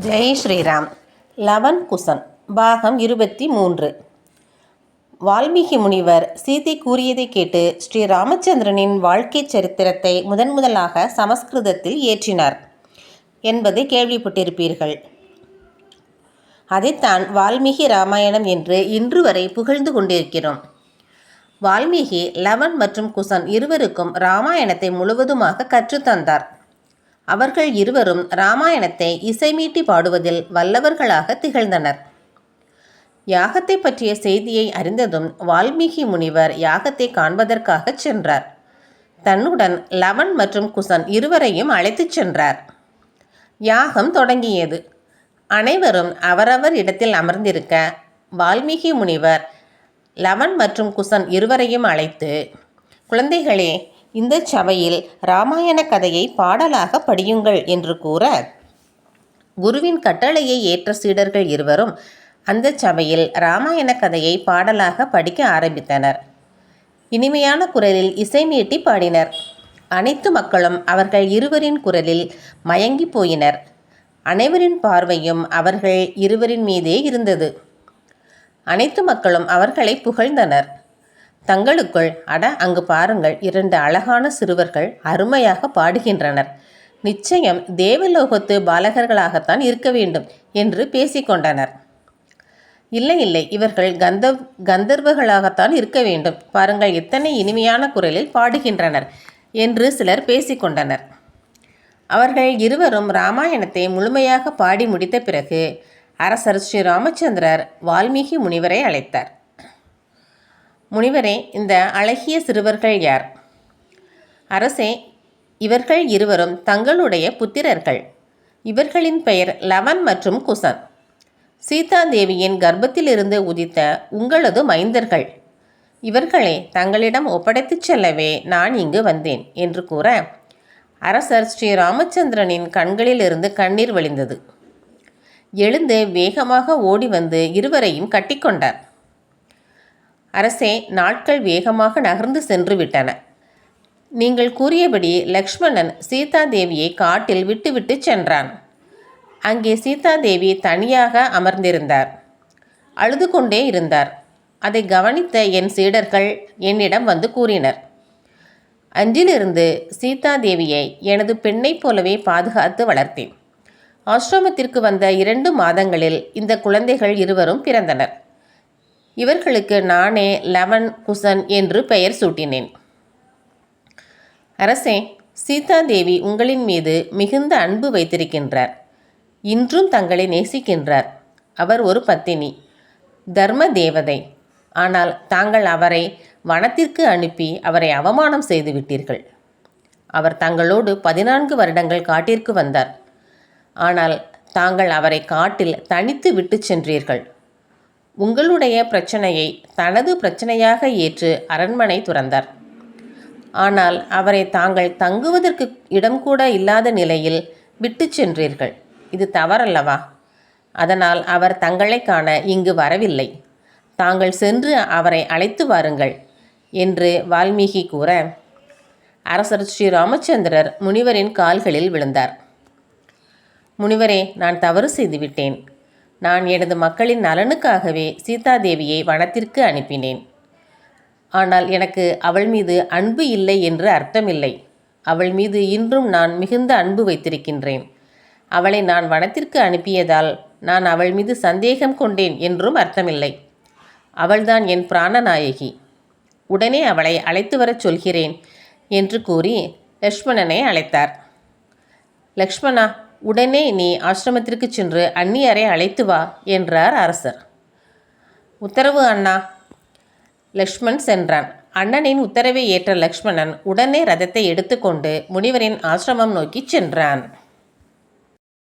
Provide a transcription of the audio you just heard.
Jai Sriram. Eleven Kusan. பாகம் இருபத்தி மூன்று வால்மீகி முனிவர் சீதை கூறியதை கேட்டு ஸ்ரீ ராமச்சந்திரனின் வாழ்க்கை சரித்திரத்தை முதன் முதலாக சமஸ்கிருதத்தில் ஏற்றினார் என்பதை கேள்விப்பட்டிருப்பீர்கள். அதைத்தான் வால்மீகி ராமாயணம் என்று இன்று வரை புகழ்ந்து கொண்டிருக்கிறோம். வால்மீகி லவன் மற்றும் குசன் இருவருக்கும் ராமாயணத்தை முழுவதுமாக கற்றுத்தந்தார். அவர்கள் இருவரும் ராமாயணத்தை இசைமீட்டி பாடுவதில் வல்லவர்களாக திகழ்ந்தனர். யாகத்தை பற்றிய செய்தியை அறிந்ததும் வால்மீகி முனிவர் யாகத்தை காண்பதற்காக சென்றார். தன்னுடன் லவன் மற்றும் குசன் இருவரையும் அழைத்துச் சென்றார். யாகம் தொடங்கியது. அனைவரும் அவரவர் இடத்தில் அமர்ந்திருக்க வால்மீகி முனிவர் லவன் மற்றும் குசன் இருவரையும் அழைத்து குழந்தைகளே இந்த சபையில் ராமாயண கதையை பாடலாக படியுங்கள் என்று கூற குருவின் கட்டளையை ஏற்ற சீடர்கள் இருவரும் அந்த சபையில் ராமாயண கதையை பாடலாக படிக்க ஆரம்பித்தனர். இனிமையான குரலில் இசை மீட்டி பாடினர். அனைத்து மக்களும் அவர்கள் இருவரின் குரலில் மயங்கி போயினர். அனைவரின் பார்வையும் அவர்கள் இருவரின் மீதே இருந்தது. அனைத்து மக்களும் அவர்களை புகழ்ந்தனர். தங்களுக்குள் அட அங்கு பாருங்கள் இரண்டு அழகான சிறுவர்கள் அருமையாக பாடுகின்றனர். நிச்சயம் தேவலோகத்து பாலகர்களாகத்தான் இருக்க வேண்டும் என்று பேசிக்கொண்டனர் இல்லை இல்லை இவர்கள் கந்த கந்தர்வர்களாகத்தான் இருக்க வேண்டும். பாருங்கள் எத்தனை இனிமையான குரலில் பாடுகின்றனர் என்று சிலர் பேசிக்கொண்டனர் அவர்கள் இருவரும் ராமாயணத்தை முழுமையாக பாடி முடித்த பிறகு அரசர் ஸ்ரீ ராமச்சந்திரர் வால்மீகி முனிவரை அழைத்தார். முனிவரே இந்த அழகிய சிறுவர்கள் யார்? அரசே இவர்கள் இருவரும் தங்களுடைய புத்திரர்கள். இவர்களின் பெயர் லவன் மற்றும் குசன். சீதா தேவியின் கர்ப்பத்திலிருந்து உதித்த உங்களது மைந்தர்கள். இவர்களை தங்களிடம் ஒப்படைத்துச் செல்லவே நான் இங்கு வந்தேன் என்று கூற அரசர் ஸ்ரீ ராமச்சந்திரனின் கண்களிலிருந்து கண்ணீர் வழிந்தது. எழுந்து வேகமாக ஓடி வந்து இருவரையும் கட்டிக்கொண்டார். அரசே நாட்கள் வேகமாக நகர்ந்து சென்று விட்டன. நீங்கள் கூறியபடி லக்ஷ்மணன் சீதாதேவியை காட்டில் விட்டுவிட்டு சென்றான். அங்கே சீதாதேவி தனியாக அமர்ந்திருந்தார். அழுது கொண்டே இருந்தார். அதை கவனித்த என் சீடர்கள் என்னிடம் வந்து கூறினர். அன்றிலிருந்து சீதாதேவியை எனது பெண்ணைப் போலவே பாதுகாத்து வளர்த்தேன். ஆசிரமத்திற்கு வந்த இரண்டு மாதங்களில் இந்த குழந்தைகள் இருவரும் பிறந்தனர். இவர்களுக்கு நானே லெவன் குசன் என்று பெயர் சூட்டினேன். அரசே சீதாதேவி உங்களின் மீது மிகுந்த அன்பு வைத்திருக்கின்றார். இன்றும் தங்களை நேசிக்கின்றார். அவர் ஒரு பத்தினி தர்ம தேவதை ஆனால் தாங்கள் அவரை வனத்திற்கு அனுப்பி அவரை அவமானம் செய்து விட்டீர்கள் அவர் தங்களோடு பதினான்கு வருடங்கள் காட்டிற்கு வந்தார். ஆனால் தாங்கள் அவரை காட்டில் தனித்து விட்டு சென்றீர்கள். உங்களுடைய பிரச்சனையை தனது பிரச்சனையாக ஏற்று அரண்மனை துறந்தார். ஆனால் அவரை தாங்கள் தங்குவதற்கு இடம் கூட இல்லாத நிலையில் விட்டு சென்றீர்கள். இது தவறல்லவா? அதனால் அவர் தங்களை காண இங்கு வரவில்லை. தாங்கள் சென்று அவரை அழைத்து வாருங்கள் என்று வால்மீகி கூற அரசர் ஸ்ரீ ராமச்சந்திரர் முனிவரின் கால்களில் விழுந்தார். முனிவரே நான் தவறு செய்துவிட்டேன். நான் எனது மக்களின் நலனுக்காகவே சீதாதேவியை வனத்திற்கு அனுப்பினேன். ஆனால் எனக்கு அவள் மீது அன்பு இல்லை என்று அர்த்தமில்லை. அவள் மீது இன்றும் நான் மிகுந்த அன்பு வைத்திருக்கின்றேன். அவளை நான் வனத்திற்கு அனுப்பியதால் நான் அவள் மீது சந்தேகம் கொண்டேன் என்றும் அர்த்தமில்லை. அவள்தான் என் பிராணநாயகி. உடனே அவளை அழைத்து வரச் சொல்கிறேன் என்று கூறி லக்ஷ்மணனை அழைத்தார். லக்ஷ்மணா உடனே நீ ஆசிரமத்திற்கு சென்று அந்நியரை அழைத்து வா என்றார் அரசர். உத்தரவு அண்ணா. லக்ஷ்மண் சென்றான். அண்ணனின் உத்தரவை ஏற்ற லக்ஷ்மணன் உடனே ரதத்தை எடுத்துக்கொண்டு முனிவரின் ஆசிரமம் நோக்கி சென்றான்.